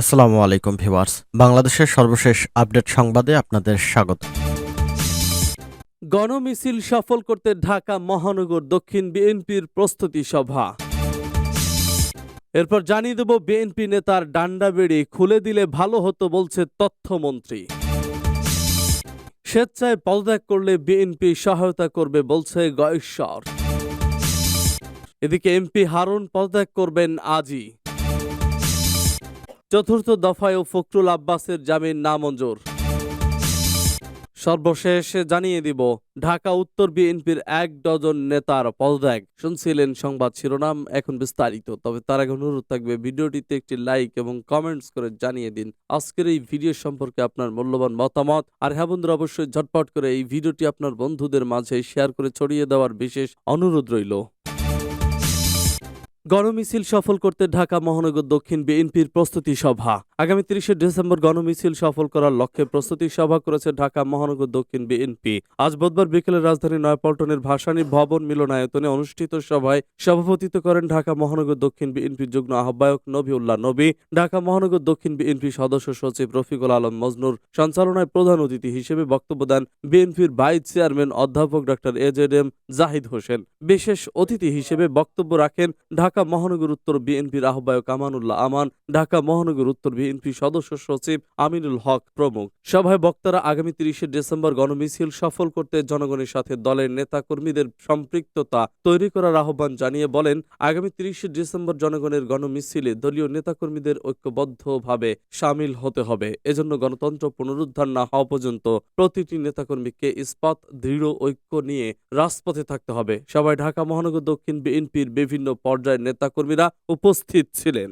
আসসালামু আলাইকুম ভিউয়ার্স। বাংলাদেশের সর্বশেষ আপডেট সংবাদে আপনাদের স্বাগত। গণমিছিল সফল করতে ঢাকা মহানগর দক্ষিণ বিএনপির প্রস্তুতি সভা। এরপর জানিয়ে দেব বিএনপি নেতার ডান্ডা বেড়ি খুলে দিলে ভালো হতো বলছে তথ্যমন্ত্রী। স্বেচ্ছায় পদত্যাগ করলে বিএনপি সহায়তা করবে বলছে গয়েশ্বর। এদিকে এমপি হারুন পদত্যাগ করবেন আজই। চতুর্থ দফায়ও ফখরুল আব্বাসের জামিন নামঞ্জুর। সর্বশেষ জানিয়ে দিব, ঢাকা উত্তর বিএনপির এক ডজন নেতার পদত্যাগ। শুনছিলেন সংবাদ শিরোনাম, এখন বিস্তারিত। তবে তার আগে অনুরোধ থাকবে, ভিডিওটিতে একটি লাইক এবং কমেন্টস করে জানিয়ে দিন। আজকের এই ভিডিও সম্পর্কে আপনার মূল্যবান মতামত। আর হ্যাঁ বন্ধুরা, অবশ্যই ঝটপট করে এই ভিডিওটি আপনার বন্ধুদের মাঝে শেয়ার করে ছড়িয়ে দেওয়ার বিশেষ অনুরোধ রইল। গণমিছিল সফল করতে ঢাকা মহানগর দক্ষিণ বিএনপির প্রস্তুতি সভা। আগামী তিরিশে ডিসেম্বর গণমিছিল সফল করার লক্ষ্যে প্রস্তুতি সভা করেছে ঢাকা মহানগর দক্ষিণ বিএনপি। আজ বুধবার বিকেলে রাজধানী নয়াপল্টনের ভাসানী ভবন মিলনায়তনে অনুষ্ঠিত সভায় সভাপতিত্ব করেন ঢাকা মহানগর দক্ষিণ বিএনপির যুগ্ম আহ্বায়ক নবিউল্লাহ নবী, ঢাকা মহানগর দক্ষিণ বিএনপি সদস্য সচিব রফিকুল আলম মজনুর, সঞ্চালনায় প্রধান অতিথি হিসেবে বক্তব্য দেন বিএনপির ভাইস চেয়ারম্যান অধ্যাপক doctor AZ M Zahid Hossain. বিশেষ অতিথি হিসেবে বক্তব্য রাখেন ঢাকা মহানগর উত্তর বিএনপির আহ্বায়ক আমানুল্লাহ আমান, ঢাকা মহানগর উত্তর বিএনপি সদস্য সচিব আমিনুল হক প্রমুখ। সভায় বক্তারা আগামী তিরিশে ডিসেম্বর গণমিছিল সফল করতে জনগণের সাথে দলের নেতা কর্মীদের সম্পৃক্ততা তৈরি করার আহ্বান জানিয়ে বলেন, আগামী তিরিশে ডিসেম্বর জনগণের গণমিছিলে দলীয় নেতাকর্মীদের ঐক্যবদ্ধভাবে সামিল হতে হবে। এজন্য গণতন্ত্র পুনরুদ্ধার না হওয়া পর্যন্ত প্রতিটি নেতাকর্মীকে ইস্পাত, দৃঢ় ঐক্য নিয়ে রাজপথে থাকতে হবে। সবাই ঢাকা মহানগর দক্ষিণ বিএনপির বিভিন্ন পর্যায়ের নেতাকর্মীরা উপস্থিত ছিলেন।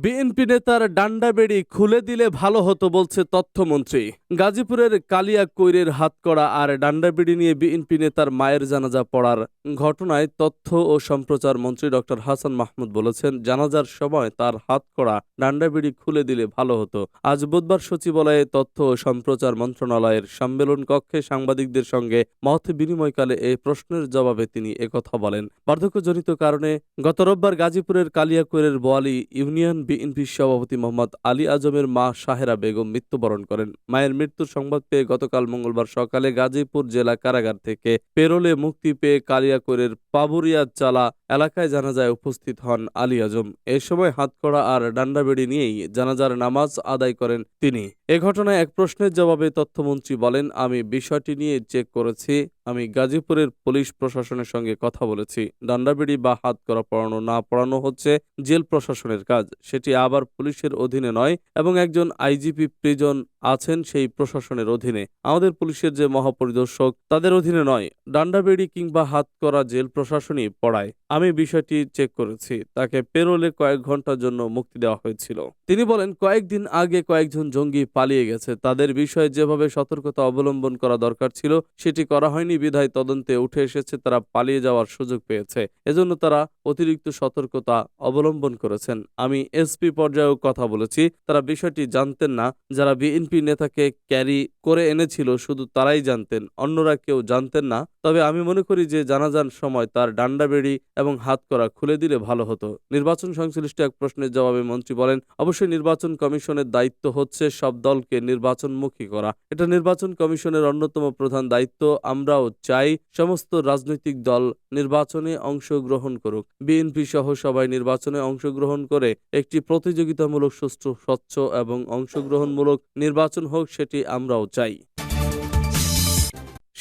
বিএনপি নেতার ডান্ডা বেড়ি খুলে দিলে ভালো হতো বলছে তথ্যমন্ত্রী। গাজীপুরের কালিয়া কৈরের হাতকড়া আর ডান্ডা বেড়ি নিয়ে বিএনপি নেতার মায়ের জানাজা পড়ার ঘটনায় তথ্য ও সম্প্রচার মন্ত্রী ডক্টর হাসান মাহমুদ বলেছেন, জানাজার সময় তার হাতকড়া ডান্ডা বেড়ি খুলে দিলে ভালো হতো। আজ বুধবার সচিবালয়ে তথ্য ও সম্প্রচার মন্ত্রণালয়ের সম্মেলন কক্ষে সাংবাদিকদের সঙ্গে মত বিনিময়কালে এই প্রশ্নের জবাবে তিনি একথা বলেন। বার্ধক্যজনিত কারণে গত রোববার গাজীপুরের কালিয়াকৈরের বোয়ালি ইউনিয়ন বিএনপির সভাপতি মোহাম্মদ আলী আজমের মা সাহেরা বেগম মৃত্যুবরণ করেন। মায়ের মৃত্যুর সংবাদ পেয়ে গতকাল মঙ্গলবার সকালে গাজীপুর জেলা কারাগার থেকে পেরোলে মুক্তি পেয়ে কালিয়াকৈরের পাবুরিয়া চালা এলাকায় জানাজায় উপস্থিত হন আলী আজম। এ সময় হাতকড়া আর ডান্ডাবেড়ি নিয়েই জানাজার নামাজ আদায় করেন তিনি। এ ঘটনায় এক প্রশ্নের জবাবে তথ্যমন্ত্রী বলেন, আমি বিষয়টি নিয়ে চেক করেছি, আমি গাজীপুরের পুলিশ প্রশাসনের সঙ্গে কথা বলেছি। ডান্ডাবেড়ি বা হাত করা পড়ানো না পড়ানো হচ্ছে জেল প্রশাসনের কাজ। সেটি আবার পুলিশের অধীনে নয় এবং একজন আইজিপি প্রিজন আছেন সেই প্রশাসনের অধীনে। আমাদের পুলিশের যে মহাপরিদর্শক, তাদের অধীনে নয়। ডান্ডাবেড়ি কিংবা হাত করা জেল প্রশাসনই পড়ায়। আমি বিষয়টি চেক করেছি। তাকে পেরোলে কয়েক ঘণ্টার জন্য মুক্তি দেওয়া হয়েছিল। তিনি বলেন, কয়েকদিন আগে কয়েকজন জঙ্গি পালিয়ে গেছে। তাদের বিষয়ে যেভাবে সতর্কতা অবলম্বন করা দরকার ছিল, সেটি করা হয়নি। বিধায় তদন্তে উঠে এসেছে, তারা পালিয়ে যাওয়ার সুযোগ পেয়েছে। এজন্য তারা অতিরিক্ত সতর্কতা অবলম্বন করেছেন। আমি এসপি পর্যায়েও কথা বলেছি। তারা বিষয়টি জানতেন না। যারা বিএনপি নেতাকে ক্যারি করে এনেছিল, শুধু তারাই জানতেন। অন্যরা কেউ জানতেন না। তবে আমি মনে করি যে জানাজান সময় তার ডান্ডা বেড়ি এবং হাত করা খুলে দিলে ভালো হতো। নির্বাচন সংশ্লিষ্ট এক প্রশ্নের জবাবে মন্ত্রী বলেন, অবশ্যই নির্বাচন কমিশনের দায়িত্ব হচ্ছে সব দলকে নির্বাচনমুখী করা। এটা নির্বাচন কমিশনের অন্যতম প্রধান দায়িত্ব। আমরাও চাই সমস্ত রাজনৈতিক দল নির্বাচনে অংশগ্রহণ করুক। বিএনপি সহ সবাই নির্বাচনে অংশগ্রহণ করে একটি প্রতিযোগিতামূলক, সুষ্ঠু, স্বচ্ছ এবং অংশগ্রহণমূলক নির্বাচন হোক, সেটি আমরাও চাই।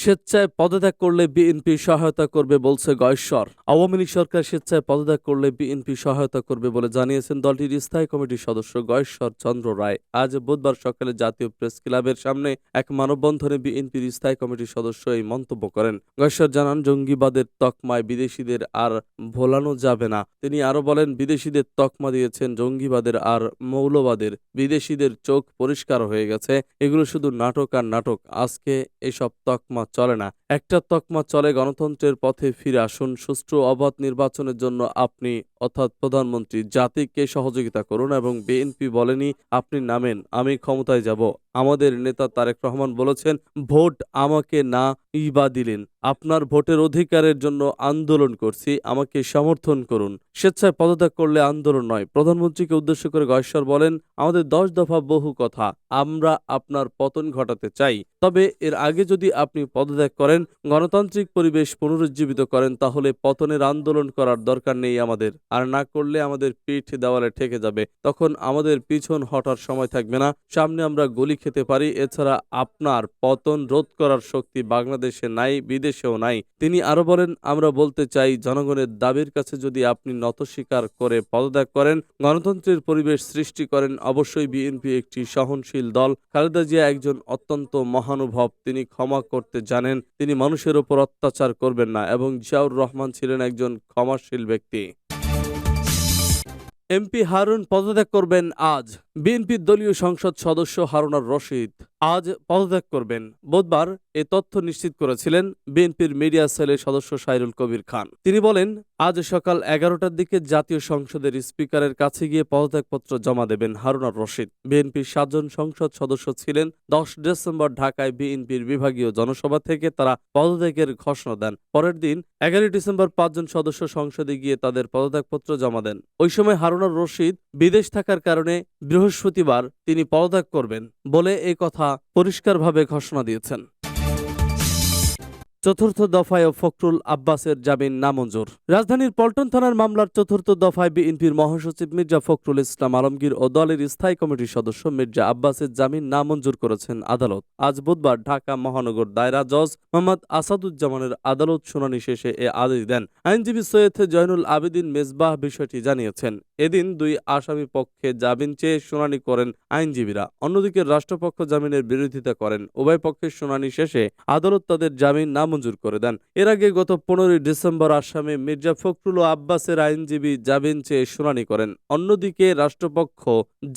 স্বেচ্ছায় পদত্যাগ করলে বিএনপি সহায়তা করবে বলছে গয়েশ্বর। আওয়ামী লীগ সরকার স্বেচ্ছায় পদত্যাগ করলে বিএনপি সহায়তা করবে বলে জানিয়েছেন দলটির স্থায়ী কমিটির সদস্য গয়েশ্বর চন্দ্র রায়। আজ বুধবার সকালে জাতীয় প্রেস ক্লাবের সামনে এক মানববন্ধনে বিএনপির স্থায়ী কমিটির সদস্য এই মন্তব্য করেন। গয়েশ্বর জানান, জঙ্গিবাদের তকমায় বিদেশিদের আর ভোলানো যাবে না। তিনি আরও বলেন, বিদেশিদের তকমা দিয়েছেন জঙ্গিবাদের আর মৌলবাদের। বিদেশিদের চোখ পরিষ্কার হয়ে গেছে। এগুলো শুধু নাটক আর নাটক। আজকে এসব তকমা চলে না। একটা তকমা চলে গণতন্ত্রের পথে ফিরে আসুন। সুষ্ঠু অবাধ নির্বাচনের জন্য আপনি, অর্থাৎ প্রধানমন্ত্রী, জাতিকে সহযোগিতা করুন এবং বিএনপি বলেনি, আপনি নামেন, আমি ক্ষমতায় যাব। আমাদের নেতা তারেক রহমান বলেছেন, ভোট আমাকে না ইবা দিলেন। আপনার ভোটের অধিকারের জন্য আন্দোলন করছি, আমাকে সমর্থন করুন। স্বেচ্ছায় পদত্যাগ করলে আন্দোলন নয়। প্রধানমন্ত্রীকে উদ্দেশ্য করে গয়েশ্বর বলেন, আমাদের দশ দফা বহু কথা, আমরা আপনার পতন ঘটাতে চাই। তবে এর আগে যদি আপনি পদত্যাগ করেন, গণতান্ত্রিক পরিবেশ পুনরুজ্জীবিত করেন, তাহলে পতনের আন্দোলন করার দরকার নেই আমাদের। আর না করলে আমাদের পিঠ দেওয়ালে ঠেকে যাবে। তখন আমাদের পিছন হটার সময় থাকবে না। সামনে আমরা গলি খেতে পারি। এছাড়া আপনার পতন রোধ করার শক্তি বাংলাদেশে নাই, বিদেশেও নাই। তিনি আরও বলেন, আমরা বলতে চাই, জনগণের দাবির কাছে যদি আপনি নত স্বীকার করে পদত্যাগ করেন, গণতন্ত্রের পরিবেশ সৃষ্টি করেন, অবশ্যই বিএনপি একটি সহনশীল দল। খালেদা জিয়া একজন অত্যন্ত মহানুভব। তিনি ক্ষমা করতে জানেন, তিনি মানুষের ওপর অত্যাচার করবেন না এবং জিয়াউর রহমান ছিলেন একজন ক্ষমাশীল ব্যক্তি। এমপি হারুন পদত্যাগ করবেন আজ। বিএনপির দলীয় সংসদ সদস্য হারুনার রশিদ। আজ পদত্যাগ করবেন। বুধবার এ তথ্য নিশ্চিত করেছিলেন বিএনপির মিডিয়া সেলের সদস্য সাইরুল কবির খান। তিনি বলেন, আজ সকাল এগারোটার দিকে জাতীয় সংসদের স্পিকারের কাছে গিয়ে পদত্যাগপত্র জমা দেবেন হারুনার রশিদ। বিএনপির সাতজন সংসদ সদস্য ছিলেন। দশ ডিসেম্বর ঢাকায় বিএনপির বিভাগীয় জনসভা থেকে তারা পদত্যাগের ঘোষণা দেন। পরের দিন এগারোই ডিসেম্বর পাঁচজন সদস্য সংসদে গিয়ে তাদের পদত্যাগপত্র জমা দেন। ওই সময় হারুনার রশিদ বিদেশ থাকার কারণে বৃহস্পতিবার তিনি পদত্যাগ করবেন বলে এ কথা পরিষ্কারভাবে ঘোষণা দিয়েছেন। চতুর্থ দফায় ফখরুল আব্বাসের জামিন নামঞ্জুর। রাজধানীর পল্টন থানার মামলার চতুর্থ দফায় বিএনপির মহাসচিব মির্জা ফখরুল ইসলাম আলমগীর ও দলের স্থায়ী কমিটির সদস্য মির্জা আব্বাসের জামিন নামঞ্জুর করেছেন আদালত। আজ বুধবার ঢাকা মহানগর দায়রা জজ মোহাম্মদ আসাদুজ্জামানের আদালত শুনানি শেষে এ আদেশ দেন। আইনজীবী সৈয়দ জয়নুল আবেদিন মেজবাহ বিষয়টি জানিয়েছেন। এদিন দুই আসামি পক্ষে জামিন চেয়ে শুনানি করেন আইনজীবীরা। অন্যদিকে রাষ্ট্রপক্ষ জামিনের বিরোধিতা করেন। উভয় পক্ষের শুনানি শেষে আদালত তাদের জামিন নামঞ্জুর করে দেন। এর আগে গত পনেরোই ডিসেম্বর আসামে মির্জা ফখরুল ও আব্বাসের আইনজীবী জামিন চেয়ে শুনানি করেন। অন্যদিকে রাষ্ট্রপক্ষ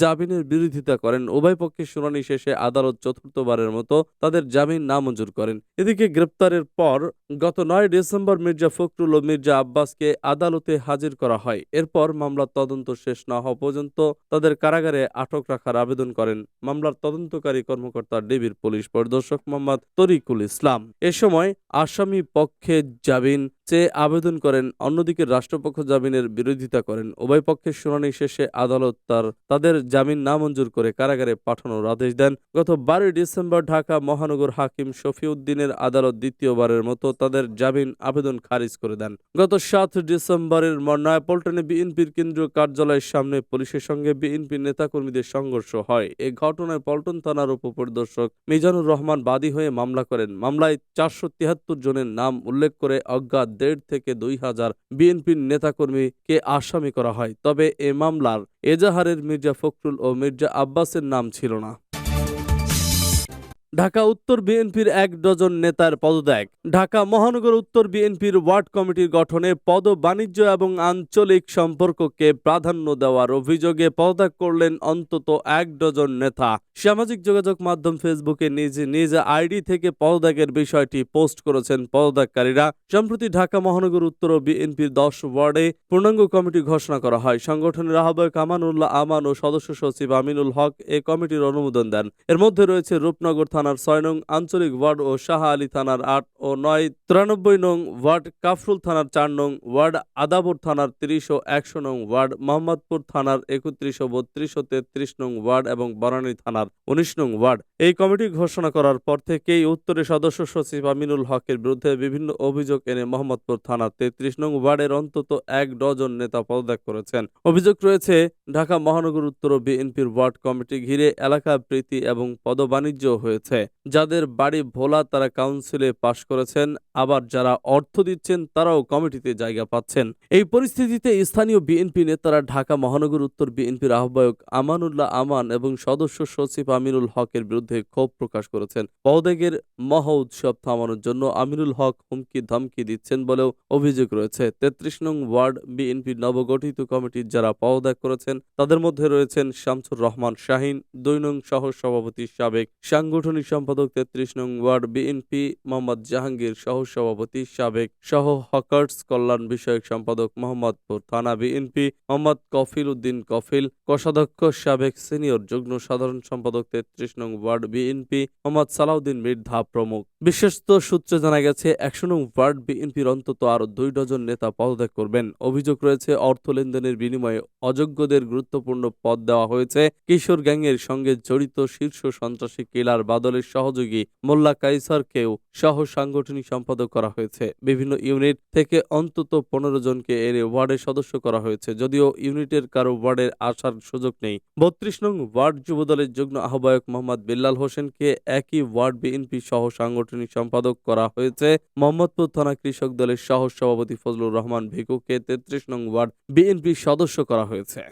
জামিনের বিরোধিতা করেন। উভয় পক্ষের শুনানি শেষে আদালত চতুর্থবারের মতো তাদের জামিন নামঞ্জুর করেন। এদিকে গ্রেপ্তারের পর গত নয় ডিসেম্বর মির্জা ফখরুল ও মির্জা আব্বাসকে আদালতে হাজির করা হয়। এরপর মামলার তদন্ত শেষ না হওয়া পর্যন্ত তাদের কারাগারে আটক রাখার আবেদন করেন। মামলার তদন্তকারী কর্মকর্তা ডিবির পুলিশ পরিদর্শক মোহাম্মদ তরিকুল ইসলাম। এ সময় আসামি পক্ষে জামিন চেয়ে আবেদন করেন, অন্যদিকে রাষ্ট্রপক্ষ জামিনের বিরোধিতা করেন। উভয় পক্ষের শুনানি শেষে আদালত তার, তাদের জামিন নামঞ্জুর করে কারাগারে পাঠানোর আদেশ দেন। গত বারোই ডিসেম্বর ঢাকা মহানগর হাকিম শফিউদ্দিনের আদালত দ্বিতীয়বারের মতো তাদের জামিন আবেদন খারিজ করে দেন। গত সাত ডিসেম্বরের নয়াপল্টনে বিএনপির কেন্দ্রীয় কার্যালয়ের সামনে পুলিশের সঙ্গে বিএনপির নেতাকর্মীদের সংঘর্ষ হয়। এ ঘটনায় পল্টন থানার উপপরিদর্শক মিজানুর রহমান বাদী হয়ে মামলা করেন। মামলায় চারশো তিয়াত্তর জনের নাম উল্লেখ করে অজ্ঞাত দেড় থেকে দুই হাজার বিএনপির নেতাকর্মীকে আসামি করা হয়। তবে এ মামলার এজাহারের মির্জা ফখরুল ও মির্জা আব্বাসের নাম ছিল না। ঢাকা উত্তর বিএনপির এক ডজন নেতার পদত্যাগ। ঢাকা মহানগর উত্তর বিএনপির ওয়ার্ড কমিটির গঠনে পদ, বাণিজ্য এবং আঞ্চলিক সম্পর্ককে প্রাধান্য দেওয়ার অভিযোগে পদত্যাগ করলেন অন্তত এক ডজন নেতা। সামাজিক যোগাযোগ মাধ্যম ফেসবুকে নিজ নিজ আইডি থেকে পদত্যাগের বিষয়টি পোস্ট করেছেন পদত্যাগকারীরা। সম্প্রতি ঢাকা মহানগর উত্তর ও বিএনপির দশ ওয়ার্ডে পূর্ণাঙ্গ কমিটি ঘোষণা করা হয়। সংগঠনের আহ্বায়ক আমানুল্লাহ আমান ও সদস্য সচিব আমিনুল হক এ কমিটির অনুমোদন দেন। এর মধ্যে রয়েছে রূপনগর থানার ছয় নং আঞ্চলিক ওয়ার্ড ও শাহ আলী থানার আট ও নয় তিরানব্বই নং ওয়ার্ড কাফরুল থানার চার নং ওয়ার্ড আদাবর থানার তিরিশ ও একশো নং ওয়ার্ড মোহাম্মদপুর থানার একত্রিশ ও বত্রিশ ও তেত্রিশ নং ওয়ার্ড এবং বনানী থানার উনিশ নং ওয়ার্ড। এই কমিটি ঘোষণা করার পর থেকেই উত্তরে সদস্য সচিব আমিনুল হকের বিরুদ্ধে বিভিন্ন অভিযোগ এনে মোহাম্মদপুর থানার তেত্রিশ নং ওয়ার্ডের অন্তত এক ডজন নেতা পদত্যাগ করেছেন। অভিযোগ রয়েছে, ঢাকা মহানগর উত্তর বিএনপির ওয়ার্ড কমিটি ঘিরে এলাকা প্রীতি এবং পদবাণিজ্য হয়েছে। যাদের বাড়ি ভোলা তারা কাউন্সিলে পাশ করেছেন, আবার যারা অর্থ দিচ্ছেন তারাও কমিটিতে জায়গা পাচ্ছেন। এই পরিস্থিতিতে স্থানীয় বিএনপি নেতারা ঢাকা মহানগর উত্তর বিএনপির আহ্বায়ক আমানুল্লাহ আমান এবং সদস্য সচিব আমিনুল হকের বিরুদ্ধে ক্ষোভ প্রকাশ করেছেন। পদত্যাগের মহা উৎসব থামানোর জন্য আমিনুল হক হুমকি ধমকি দিচ্ছেন বলেও অভিযোগ রয়েছে। তেত্রিশ নং ওয়ার্ড বিএনপির নবগঠিত কমিটির যারা পদত্যাগ করেছেন, তাদের মধ্যে রয়েছেন শামসুর রহমান শাহিন, দুই নং সহ সভাপতি সাবেক সাংগঠনিক সম্পাদক তেত্রিশ নং ওয়ার্ড বিএনপি মোহাম্মদ জাহাঙ্গীর সহ সভাপতি সাবেক সহ হকার্স কল্যাণ বিষয়ক সম্পাদক মোহাম্মদপুর থানা বিএনপি মোহাম্মদ কফিল উদ্দিন কফিল, কোষাধ্যক্ষ সাবেক সিনিয়র যুগ্ম সাধারণ সম্পাদক তেত্রিশ নং ওয়ার্ড বিএনপি মোহাম্মদ সালাউদ্দিন মির্ধা প্রমুখ। বিশ্বস্ত সূত্রে জানা গেছে, একশো নং ওয়ার্ড বিএনপির অন্তত আরও দুই ডজন নেতা পদত্যাগ করবেন। অভিযোগ রয়েছে, অর্থ লেনদেনের বিনিময়ে অযোগ্যদের গুরুত্বপূর্ণ পদ দেওয়া হয়েছে। কিশোর গ্যাংয়ের সঙ্গে জড়িত শীর্ষ সন্ত্রাসী কিলার বাদলের সহযোগী মোল্লা কাইসারকেও সহ সাংগঠনিক সম্পাদক করা হয়েছে। বিভিন্ন ইউনিট থেকে অন্তত পনেরো জনকে এর ওয়ার্ডের সদস্য করা হয়েছে। যদিও ইউনিটের কারও ওয়ার্ডের আসার সুযোগ নেই। বত্রিশ নং ওয়ার্ড যুবদলের যুগ্ম আহ্বায়ক মোহাম্মদ বিল্লাল হোসেনকে একই ওয়ার্ড বিএনপি সহ সাংগঠনিক সম্পাদক করা হয়েছে। মোহাম্মদপুর থানা কৃষক দলের সহ সভাপতি ফজলুর রহমান ভিকুকে তেত্রিশ নং ওয়ার্ড বিএনপি সদস্য করা হয়েছে।